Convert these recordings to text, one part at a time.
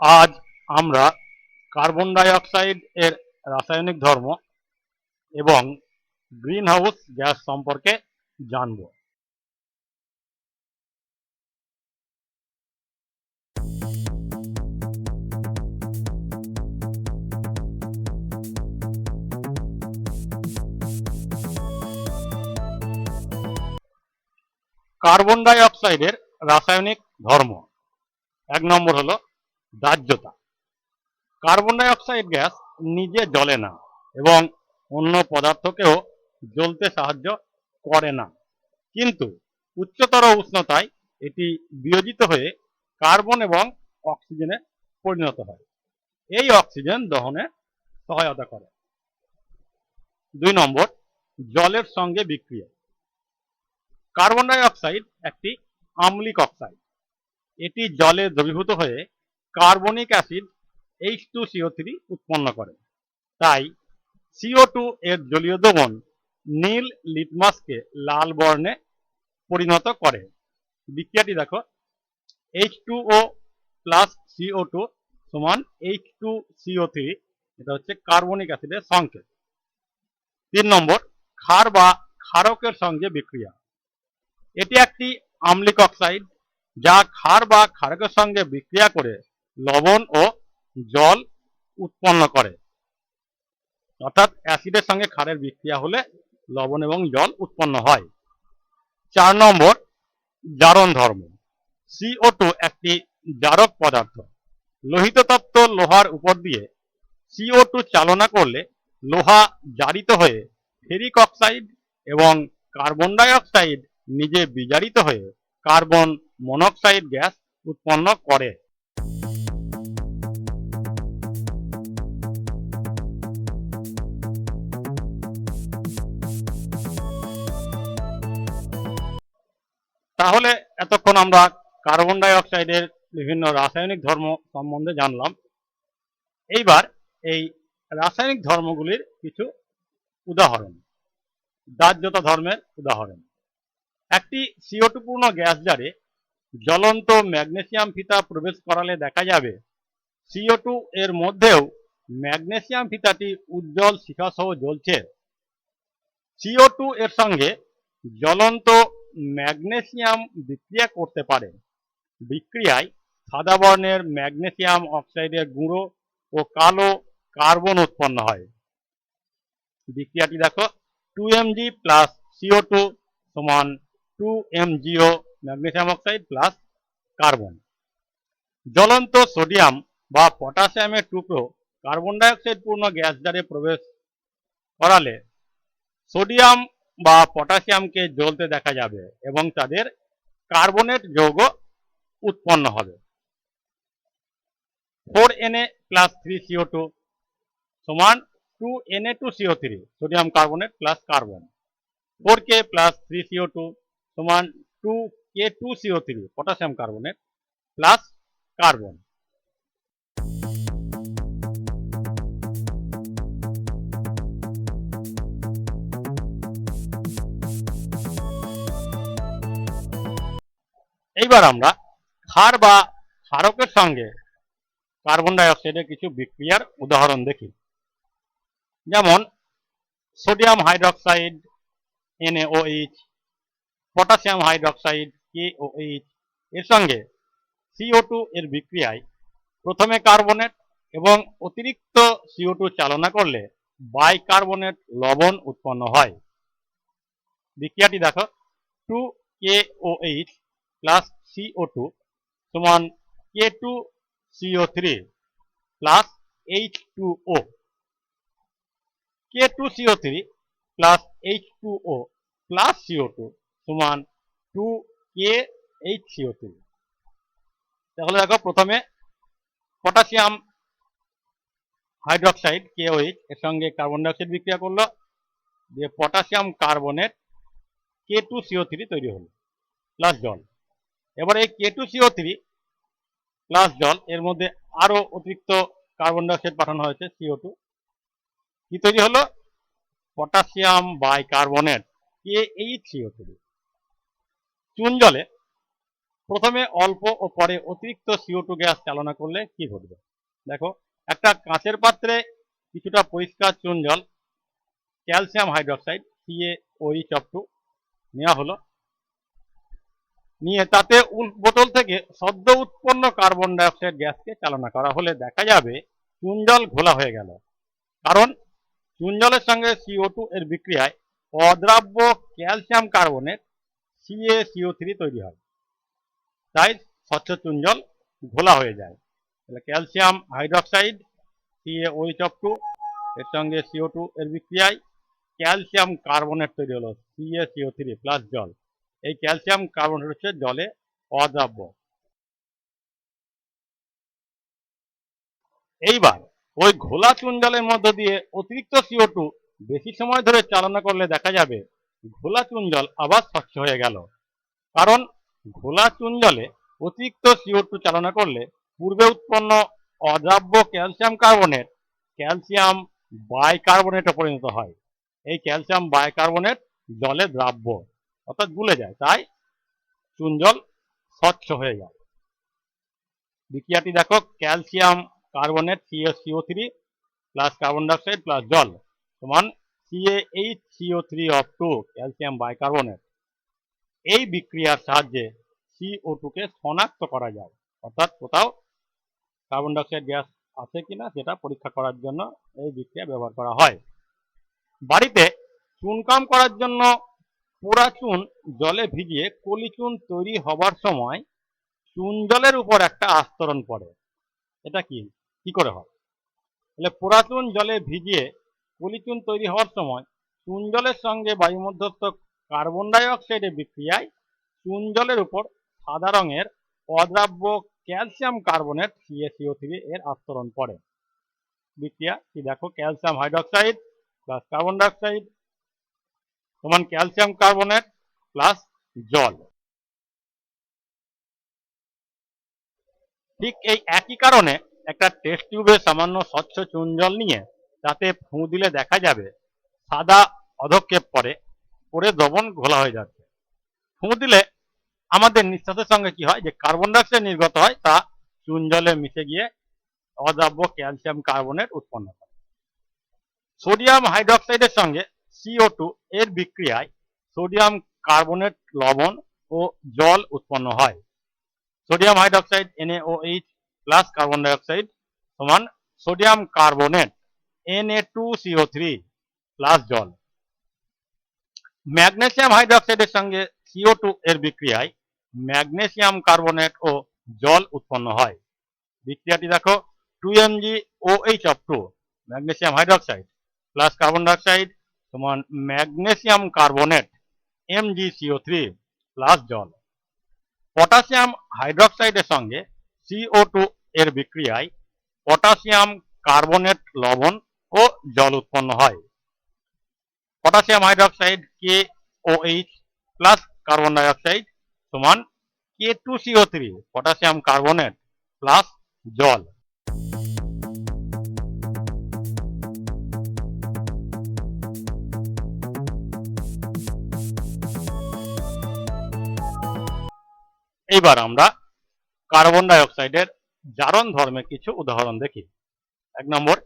আজ আমরা carbon die oxide এর রাসায়নিক ধর্ম এবং গ্রিন হাউস গ্যাস সম্পর্কে জানব। কার্বন ডাই অক্সাইডের রাসায়নিক ধর্ম। এক নম্বর হলো দাহ্যতা। কার্বন ডাই অক্সাইড গ্যাস নিজে জ্বলে না এবং অন্য পদার্থকেও জ্বলতে সাহায্য করে না। কিন্তু উচ্চতর উষ্ণতায় এটি বিয়োজিত হয়ে কার্বন এবং অক্সিজেনে পরিণত হয়। এই অক্সিজেন দহনে সহায়তা করে। দুই নম্বর, জলের সঙ্গে বিক্রিয়া। কার্বন ডাই অক্সাইড একটি আম্লিক অক্সাইড। এটি জলে দ্রবীভূত হয়ে carbonic acid H two CO three উৎপন্ন করে। তাই সিও টু এর জলীয় দ্রবণ নীল লিটমাসকে লাল বর্ণে পরিণত করে। বিক্রিয়াটি দেখো H two O plus CO two সমান এইচ টু সিও থ্রি এটা হচ্ছে কার্বনিক অ্যাসিডের সংকেত। তিন নম্বর, ক্ষার বা ক্ষারকের সঙ্গে বিক্রিয়া। এটি একটি আম্লিক অক্সাইড যা ক্ষার বা ক্ষারকের সঙ্গে বিক্রিয়া করে লবণ ও জল উৎপন্ন করে। অর্থাৎ অ্যাসিডের সঙ্গে ক্ষারের বিক্রিয়া হলে লবণ এবং জল উৎপন্ন হয়। চার নম্বর, জারণ ধর্ম। সিও টু একটি জারক পদার্থ। লোহিত তত্ত্ব লোহার উপর দিয়ে সিও টু চালনা করলে লোহা জারিত হয়ে ফেরিক অক্সাইড এবং কার্বন ডাই অক্সাইড নিজে বিজারিত হয়ে কার্বন মনোক্সাইড গ্যাস উৎপন্ন করে। তাহলে এতক্ষণ আমরা কার্বন ডাই অক্সাইডের বিভিন্ন রাসায়নিক ধর্ম সম্বন্ধে জানলাম। এইবার এই রাসায়নিক ধর্মগুলির কিছু উদাহরণ, দাহ্যতা ধর্মের উদাহরণ। একটি সিও পূর্ণ গ্যাস জারে জ্বলন্ত ম্যাগনেসিয়াম ফিতা প্রবেশ করালে দেখা যাবে সিও এর মধ্যেও ম্যাগনেসিয়াম ফিতাটি উজ্জ্বল শিখাসহ জ্বলছে। সিও এর সঙ্গে জ্বলন্ত ম্যাগনেসিয়াম বিক্রিয়া করতে পারে। বিক্রিয়ায় সাদা বর্ণের ম্যাগনেসিয়াম অক্সাইডের গুঁড়ো ও কালো কার্বন উৎপন্ন হয়। বিক্রিয়াটি দেখো two Mg plus CO two সমান two MgO magnesium oxide plus carbon. জ্বলন্ত সোডিয়াম বা পটাশিয়ামের টুকরো কার্বন ডাইঅক্সাইড পূর্ণ গ্যাস জারে প্রবেশ করালে সোডিয়াম বা পটাশিয়ামকে জ্বলতে দেখা যাবে এবং তাদের কার্বনেট যৌগ উৎপন্ন হবে। Four Na plus three CO two সমান two Na two CO three, sodium carbonate plus carbon. Four K plus three CO two সমান two K two CO three, potassium carbonate plus carbon. এইবার আমরা ক্ষার বা ক্ষারকের সঙ্গে কার্বন ডাই অক্সাইডের কিছু বিক্রিয়ার উদাহরণ দেখি। যেমন, sodium hydroxide NaOH potassium hydroxide KOH এর সঙ্গে CO2 এর বিক্রিয়ায় প্রথমে কার্বনেট এবং অতিরিক্ত CO2 চালনা করলে বাইকার্বনেট লবণ উৎপন্ন হয়। বিক্রিয়াটি দেখো, টু KOH প্লাস CO2 সমান K2 CO3 plus H2O K2CO3 plus H2O plus CO2 সমান 2KHCO3 তাহলে দেখো প্রথমে পটাশিয়াম হাইড্রক্সাইড KOH এর সঙ্গে কার্বন ডাইঅক্সাইড বিক্রিয়া করল, দিয়ে পটাশিয়াম কার্বনেট K2CO3 তৈরি হলো প্লাস জল। এবার এই K2CO3 প্লাস জল এর মধ্যে আরও অতিরিক্ত কার্বন ডাইঅক্সাইড পাঠানো হয়েছে সিও টু কি তৈরি হলো? পটাশিয়াম বাইকার্বনেট KHCO3 চুন জলে প্রথমে অল্প ও পরে অতিরিক্ত সিও টু গ্যাস চালনা করলে কি ঘটবে? দেখো, একটা কাঁচের পাত্রে কিছুটা পরিষ্কার চুন জল, calcium hydroxide Ca OH of two নেওয়া হলো। নিয়ে তাতে বোতল থেকে সদ্য উৎপন্ন কার্বন ডাইঅক্সাইড গ্যাসকে চালনা করা হলে দেখা যাবে চুন জল ঘোলা হয়ে গেল। কারণ চুন জলের সঙ্গে সিও টু এর বিক্রিয়ায় অদ্রাব্য calcium carbonate Ca CO three তৈরি হয়। তাই স্বচ্ছ চুন জল ঘোলা হয়ে যায়। তাহলে calcium hydroxide Ca OH of two এর সঙ্গে সিও টু এর বিক্রিয়ায় ক্যালসিয়াম কার্বনেট তৈরি হলো সিএ সিও থ্রি প্লাস জল। এই ক্যালসিয়াম কার্বন হচ্ছে জলে অদ্রাব্য। এইবার ওই ঘোলা চুন জলের মধ্য দিয়ে অতিরিক্ত সিও টু বেশি সময় ধরে চালনা করলে দেখা যাবে ঘোলা চুন জল আবার স্বচ্ছ হয়ে গেল। কারণ ঘোলা চুন জলে অতিরিক্ত সিও টু চালনা করলে পূর্বে উৎপন্ন অদ্রাব্য ক্যালসিয়াম কার্বনেট ক্যালসিয়াম বাইকার্বনেটে পরিণত হয়। এই ক্যালসিয়াম বাইকার্বনেট জলে দ্রাব্য। অর্থাৎ গুলে যায়। তাই চুন জল স্বচ্ছ হয়ে যায়। বিক্রিয়াটি দেখো, calcium carbonate CO three plus carbon dioxide plus জল সমান Ca H CO three of two calcium bicarbonate এই বিক্রিয়ার সাহায্যে সিও টুকে শনাক্ত করা যায়। অর্থাৎ কোথাও কার্বন ডাইঅক্সাইড গ্যাস আছে কিনা সেটা পরীক্ষা করার জন্য এই বিক্রিয়া ব্যবহার করা হয়। বাড়িতে চুনকাম করার জন্য পোড়া চুন জলে ভিজিয়ে কলি চুন তৈরি হবার সময় চুন জলের উপর একটা আস্তরণ পড়ে। এটা কি? কি করে হয়? তাহলে পোড়া চুন জলে ভিজিয়ে কলি চুন তৈরি হওয়ার সময় চুন জলের সঙ্গে বায়ুমধ্যস্থ কার্বন ডাই অক্সাইডের বিক্রিয়ায় চুন জলের উপর সাদা রঙের অদ্রাব্য ক্যালসিয়াম কার্বনেট সিএসিও থ্রি এর আস্তরণ পড়ে। বিক্রিয়া কি? দেখো, calcium hydroxide plus carbon dioxide সমান ক্যালসিয়াম কার্বনেট প্লাস জল। ঠিক এই একই কারণে একটা টেস্ট টিউবে সামান্য স্বচ্ছ চুন জল নিয়ে তাতে ফুঁ দিলে দেখা যাবে সাদা অধক্ষেপ পরে পরে দ্রবণ ঘোলা হয়ে যাচ্ছে। ফুঁ দিলে আমাদের নিঃশ্বাসের সঙ্গে কি হয়? যে কার্বন ডাইঅক্সাইড নির্গত হয়, তা চুন জলে মিশে গিয়ে অদ্রাব্য ক্যালসিয়াম কার্বনেট উৎপন্ন করে। সোডিয়াম হাইড্রোক্সাইডের সঙ্গে সিও টু এর বিক্রিয়ায় সোডিয়াম কার্বনেট লবণ ও জল উৎপন্ন হয়। Sodium hydroxide NaOH plus carbon dioxide সমান সোডিয়াম কার্বনেট Na2CO3 প্লাস জল। ম্যাগনেসিয়াম হাইড্রোক্সাইডের সঙ্গে CO2 এর বিক্রিয়ায় ম্যাগনেসিয়াম কার্বনেট ও জল উৎপন্ন হয়। বিক্রিয়াটি দেখো two Mg OH of two magnesium hydroxide plus carbon dioxide সমান ম্যাগনেসিয়াম কার্বনেট MgCO3 প্লাস জল। পটাশিয়াম হাইড্রোক্সাইডের সঙ্গে সিও টু এর বিক্রিয়ায় পটাশিয়াম কার্বনেট লবণ ও জল উৎপন্ন হয়। Potassium hydroxide K O H plus carbon dioxide সমান K two CO three potassium carbonate plus জল। এইবার আমরা কার্বন ডাই অক্সাইডের জারণ ধর্মের কিছু উদাহরণ দেখি। এক নম্বর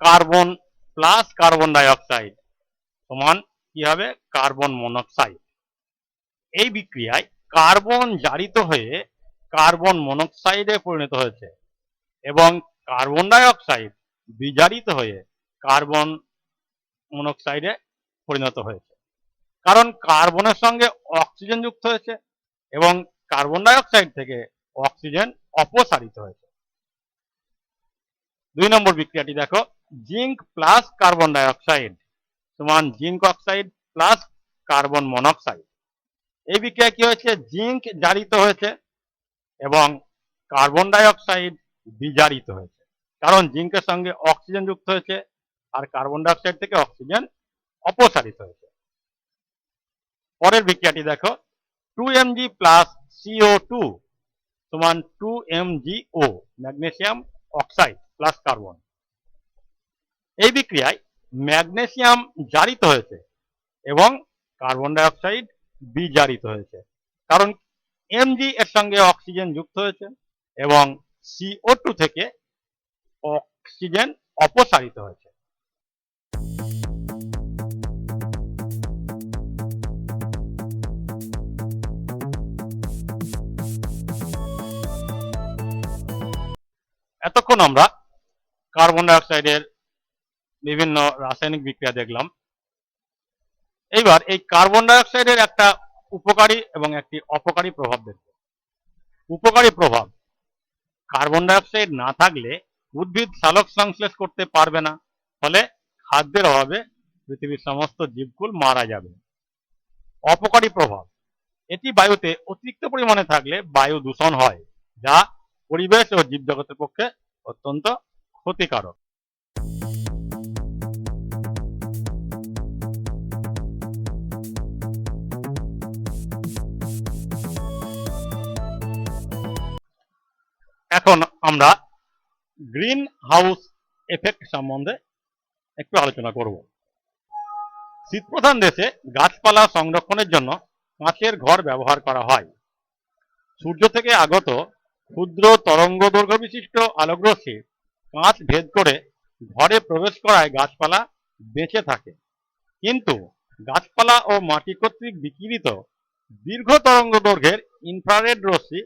কার্বন প্লাস কার্বন ডাই অক্সাইড সমান কি হবে? কার্বন মনোক্সাইড এই বিক্রিয়ায় কার্বন জারিত হয়ে কার্বন মনোক্সাইডে পরিণত হয়েছে এবং কার্বন ডাই অক্সাইড বিজারিত হয়ে কার্বন মনোক্সাইডে পরিণত হয়েছে। কারণ কার্বনের সঙ্গে অক্সিজেন যুক্ত হয়েছে এবং কার্বন ডাই অক্সাইড থেকে অক্সিজেন অপসারিত হয়েছে। দুই নম্বর বিক্রিয়াটি দেখো, জিঙ্ক প্লাস কার্বন ডাই অক্সাইড সমান zinc oxide plus carbon monoxide. এই বিক্রিয়া কি হয়েছে? জিঙ্ক জারিত হয়েছে এবং কার্বন ডাই অক্সাইড বিজারিত হয়েছে। কারণ জিঙ্কের সঙ্গে অক্সিজেন যুক্ত হয়েছে আর কার্বন ডাই অক্সাইড থেকে অক্সিজেন অপসারিত হয়েছে। পরের বিক্রিয়াটি দেখো, two M G plus C O two সমান two M G O magnesium oxide plus carbon এই বিক্রিয়ায় ম্যাগনেসিয়াম জারিত হয়েছে এবং কার্বন ডাই অক্সাইড বিজারিত হয়েছে। কারণ এমজি এর সঙ্গে অক্সিজেন যুক্ত হয়েছে এবং সিও টু থেকে অক্সিজেন অপসারিত হয়েছে। এতক্ষণ আমরা কার্বন ডাইঅক্সাইডের বিভিন্ন রাসায়নিক বিক্রিয়া দেখলাম। এইবার এই কার্বন ডাইঅক্সাইডের একটা উপকারী এবং একটি অপকারী প্রভাব দেখব। উপকারী প্রভাব, কার্বন ডাইঅক্সাইড না থাকলে উদ্ভিদ সালোক সংশ্লেষ করতে পারবে না, ফলে খাদ্যের অভাবে পৃথিবীর সমস্ত জীবকুল মারা যাবে। অপকারী প্রভাব, এটি বায়ুতে অতিরিক্ত পরিমাণে থাকলে বায়ু দূষণ হয়, যা পরিবেশ ও জীবজগতের পক্ষে অত্যন্ত ক্ষতিকারক। এখন আমরা গ্রিন হাউস এফেক্ট সম্বন্ধে একটু আলোচনা করব। শীতপ্রধান দেশে গাছপালা সংরক্ষণের জন্য কাঁচের ঘর ব্যবহার করা হয়। সূর্য থেকে আগত ক্ষুদ্র তরঙ্গ দৈর্ঘ্য বিশিষ্ট আলোকরশ্মি কাঁচ ভেদ করে ঘরে প্রবেশ করায় গাছপালা বেঁচে থাকে। কিন্তু গাছপালা ও মাটি কর্তৃক বিকিরিত দীর্ঘ তরঙ্গ দৈর্ঘ্যের ইনফ্রারেড রশ্মি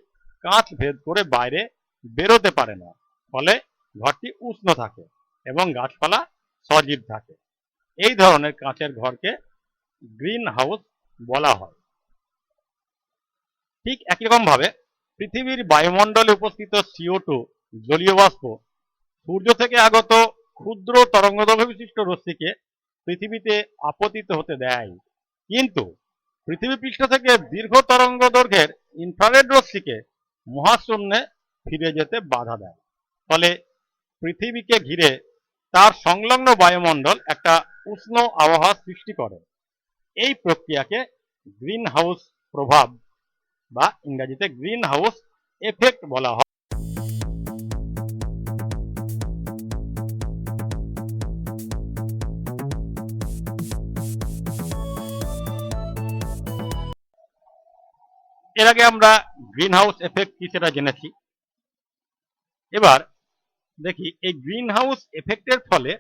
কাঁচ ভেদ করে বাইরে বেরোতে পারে না। ফলে ঘরটি উষ্ণ থাকে এবং গাছপালা সজীব থাকে। এই ধরনের কাঁচের ঘরকে গ্রিন হাউস বলা হয়। ঠিক একই রকম ভাবে পৃথিবীর বায়ুমণ্ডলে উপস্থিত সিও টু জলীয় বাষ্প, সূর্য থেকে আগত ক্ষুদ্র তরঙ্গদৈর্ঘ্য বিশিষ্ট রশ্মিকে পৃথিবীতে আপতিত হতে দেয়। কিন্তু পৃথিবী পৃষ্ঠ থেকে দীর্ঘ তরঙ্গ দৈর্ঘ্যের ইনফ্রারেড রশ্মিকে মহাশূন্যে ফিরে যেতে বাধা দেয়। ফলে পৃথিবীকে ঘিরে তার সংলগ্ন বায়ুমণ্ডল একটা উষ্ণ আবহাওয়া সৃষ্টি করে। এই প্রক্রিয়াকে গ্রিন হাউস প্রভাব বা ইংরেজিতে গ্রিন হাউস এফেক্ট বলা হয়। এর আগে আমরা গ্রিন হাউস এফেক্ট কি সেটা জেনেছি। এবার দেখি এই গ্রিন হাউস এফেক্টের ফলে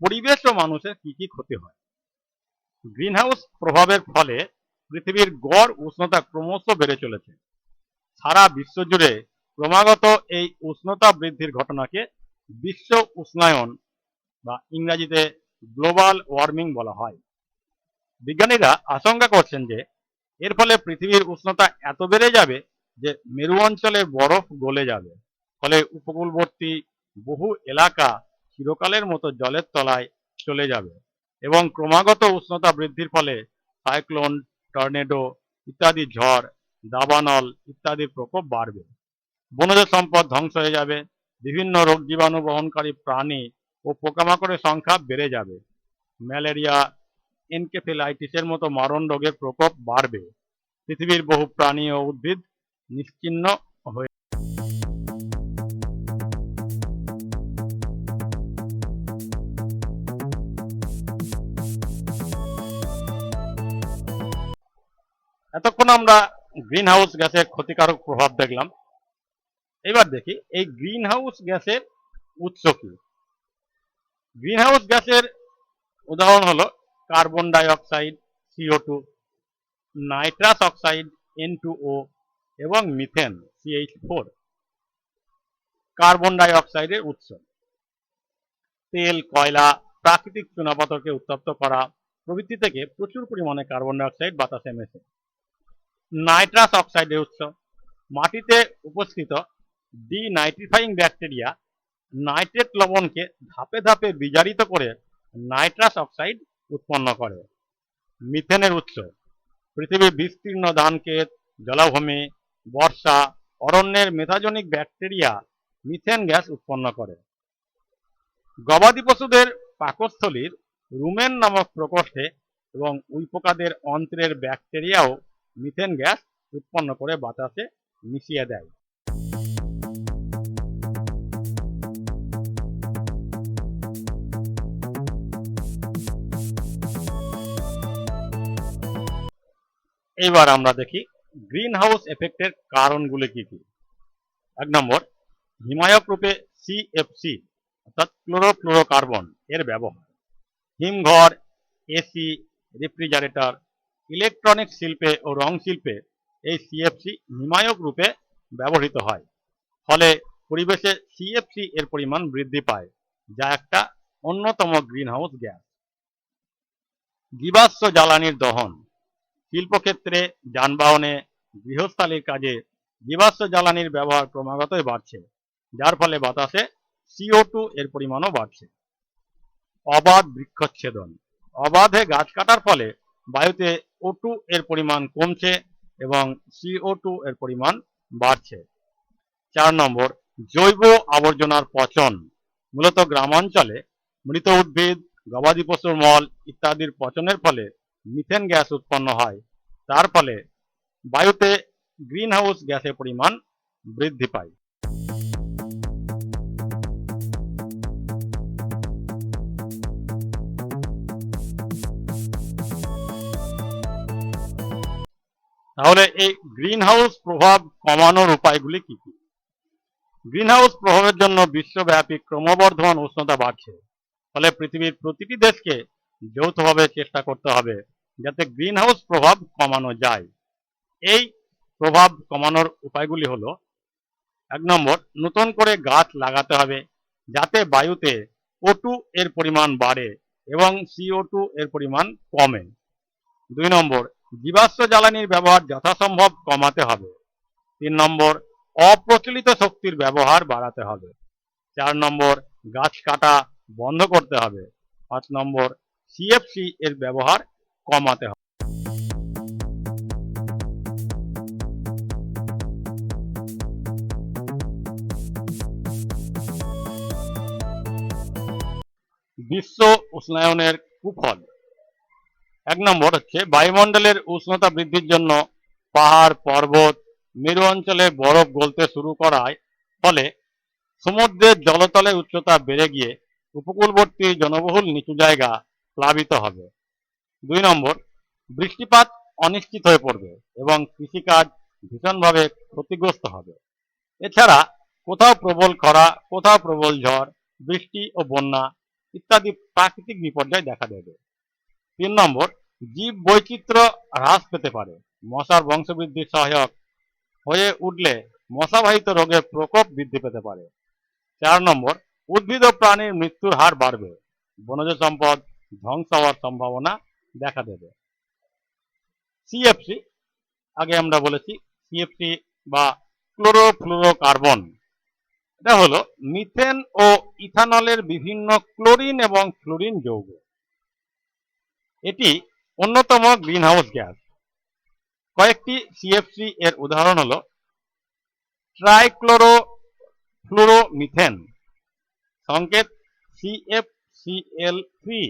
পরিবেশ ও মানুষের কি কি ক্ষতি হয়। গ্রিন হাউস প্রভাবের ফলে পৃথিবীর গড় উষ্ণতা ক্রমশ বেড়ে চলেছে। সারা বিশ্ব জুড়ে ক্রমাগত এই উষ্ণতা বৃদ্ধির ঘটনাকে বিশ্ব উষ্ণায়ন বা ইংরেজিতে গ্লোবাল ওয়ার্মিং বলা হয়। বিজ্ঞানীরা আশঙ্কা করছেন যে, এর ফলে পৃথিবীর উষ্ণতা এত বেড়ে যাবে যে মেরু অঞ্চলে বরফ গলে যাবে। ফলে উপকূলবর্তী বহু এলাকা চিরকালের মতো জলের তলায় চলে যাবে এবং ক্রমাগত উষ্ণতা বৃদ্ধির ফলে সাইক্লোন টর্নেডো ইত্যাদি ঝড়, দাবানল ইত্যাদি প্রকোপ বাড়বে। বনজ সম্পদ ধ্বংস হয়ে যাবে, বিভিন্ন রোগ জীবাণু বহনকারী প্রাণী ও পোকামাকড়ের সংখ্যা বেড়ে যাবে। ম্যালেরিয়া, এনকেফেলাইটিসের মতো মারণ রোগের প্রকোপ বাড়বে। পৃথিবীর বহু প্রাণী ও উদ্ভিদ নিশ্চিহ্ন এতক্ষণ আমরা গ্রিন হাউস গ্যাসের ক্ষতিকারক প্রভাব দেখলাম। এবার দেখি, এই গ্রিন হাউস গ্যাসের উৎস কি? গ্রিন হাউস গ্যাসের উদাহরণ হলো carbon dioxide C O two nitrous oxide N O এবং methane C H four carbon die অক্সাইডের উৎস। তেল, কয়লা, প্রাকৃতিক চুনাপাথরকে উত্তপ্ত করা প্রভৃতি থেকে প্রচুর পরিমাণে কার্বন ডাই অক্সাইড বাতাসে মেশে নাইট্রাস অক্সাইডের উৎস। মাটিতে উপস্থিত ডি নাইট্রিফাইং ব্যাকটেরিয়া নাইট্রেট লবণকে ধাপে ধাপে বিজারিত করে নাইট্রাস অক্সাইড উৎপন্ন করে। মিথেনের উৎস। পৃথিবীর বিস্তীর্ণ ধানক্ষেত, জলাভূমি, বর্ষা, অরণ্যের মেথাজনিক ব্যাকটেরিয়া মিথেন গ্যাস উৎপন্ন করে। গবাদি পশুদের পাকস্থলীর রুমেন নামক প্রকোষ্ঠে এবং উইপোকাদের অন্ত্রের ব্যাকটেরিয়াও মিথেন গ্যাস উৎপন্ন করে বাতাসে মিশিয়ে দেয়। এবার আমরা দেখি গ্রিন হাউস এফেক্টের কারণগুলি কি কি। এক নম্বর, হিমায়ক রূপে সিএফসি অর্থাৎ ক্লোরোফ্লোরোকার্বন, এর ব্যবহার। হিমঘর, এসি, রেফ্রিজারেটর ইলেকট্রনিক শিল্পে ও রং শিল্পে এই সিএফসি হিমায়ক রূপে ব্যবহৃত হয়। ফলে পরিবেশে সিএফসি এর পরিমাণ বৃদ্ধি পায়, যা একটা অন্যতম গ্রিনহাউস গ্যাস। জীবাশ্ম জ্বালানির দহন। শিল্পক্ষেত্রে যানবাহনে গৃহস্থালির কাজে জীবাশ্ম জ্বালানির ব্যবহার ক্রমাগতই বাড়ছে, যার ফলে বাতাসে সিও টু এর পরিমাণও বাড়ছে। অবাধ বৃক্ষচ্ছেদন। অবাধে গাছ কাটার ফলে বায়ুতে ও টু এর পরিমাণ কমছে এবং সিও টু এর পরিমাণ বাড়ছে। চার নম্বর, জৈব আবর্জনার পচন। মূলত গ্রামাঞ্চলে মৃত উদ্ভিদ, গবাদি পশুর মল ইত্যাদির পচনের ফলে মিথেন গ্যাস উৎপন্ন হয়। তার ফলে বায়ুতে গ্রিনহাউস গ্যাসের পরিমাণ বৃদ্ধি পায়। তাহলে এই গ্রিনহাউস প্রভাব কমানোর উপায়গুলি কি কি? গ্রিনহাউস প্রভাবের জন্য বিশ্বব্যাপী ক্রমবর্ধমান উষ্ণতা বাড়ছে। ফলে পৃথিবীর প্রতিটি দেশকে যৌথভাবে চেষ্টা করতে হবে যাতে গ্রিনহাউস প্রভাব কমানো যায়। এই প্রভাব কমানোর উপায়গুলি হলো, এক নম্বর, নতুন করে গাছ লাগাতে হবে যাতে বায়ুতে ও টু এর পরিমাণ বাড়ে এবং সিও টু এর পরিমাণ কমে। দুই নম্বর জীবাশ্ম জ্বালানির ব্যবহার যথাসম্ভব কমাতে হবে। তিন নম্বর, অপ্রচলিত শক্তির ব্যবহার বাড়াতে হবে। চার নম্বর, গাছ কাটা বন্ধ করতে হবে। পাঁচ নম্বর সিএফসি এর ব্যবহার কমাতে হবে। বিশ্ব উষ্ণায়নের কুফল। এক নম্বর হচ্ছে বায়ুমণ্ডলের উষ্ণতা বৃদ্ধির জন্য পাহাড়, পর্বত, মেরু অঞ্চলে বরফ গলতে শুরু করায় ফলে সমুদ্রের জলতলের উচ্চতা বেড়ে গিয়ে উপকূলবর্তী জনবহুল নিচু জায়গা প্লাবিত হবে। দুই নম্বর, বৃষ্টিপাত অনিশ্চিত হয়ে পড়বে এবং কৃষিকাজ ভীষণভাবে ক্ষতিগ্রস্ত হবে। এছাড়া কোথাও প্রবল খরা, কোথাও প্রবল ঝড়, বৃষ্টি ও বন্যা ইত্যাদি প্রাকৃতিক বিপর্যয় দেখা দেবে। তিন নম্বর, জীব বৈচিত্র্য হ্রাস পেতে পারে। মশার বংশবৃদ্ধি সহায়ক হয়ে উঠলে মশাবাহিত রোগের প্রকোপ বৃদ্ধি পেতে পারে। চার নম্বর, উদ্ভিদ ও প্রাণীর মৃত্যুর হার বাড়বে। বনজ সম্পদ ধ্বংস হওয়ার সম্ভাবনা দেখা দেবে। সিএফসি আগে আমরা বলেছি সিএফসি বা ক্লোরোফ্লুরোকার্বন। এটা হলো মিথেন ও ইথানলের বিভিন্ন ক্লোরিন এবং ফ্লোরিন যৌগ। এটি অন্যতম গ্রিনহাউস গ্যাস। কয়েকটি সিএফসি এর উদাহরণ হলো ট্রাইক্লোরো ফ্লুরোমিথেন সংকেত সিএফসিএল থ্রি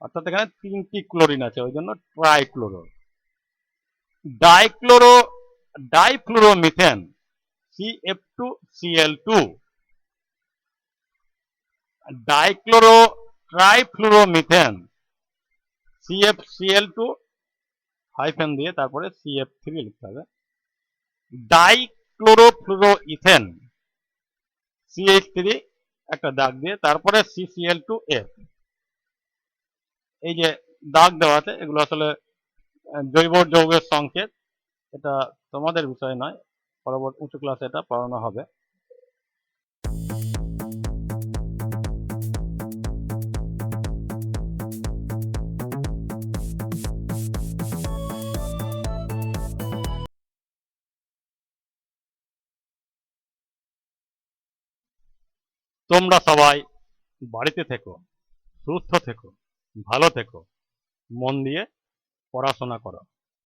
অর্থাৎ এখানে তিনটি ক্লোরিন আছে, ওই জন্য trichloro. Dichloro, difluoromethane C F two C L two dichloro trifluoromethane C F C L two hyphen দিয়ে তারপরে সিএফ থ্রি লিখতে হবে। ডাইক্লোরোফ্লুরো ইথেন সিএইচ থ্রি একটা দাগ দিয়ে, তারপরে সিসিএল টু এফ এই যে দাগ দেওয়া আছে, এগুলো আসলে জৈব যৌগের সংকেত, এটা তোমাদের বিষয় নয়, পরবর্তী উঁচু ক্লাসে এটা পড়ানো হবে। তোমরা সবাই বাড়িতে থেকো সুস্থ থেকো ভালো থেকো মন দিয়ে পড়াশোনা করো।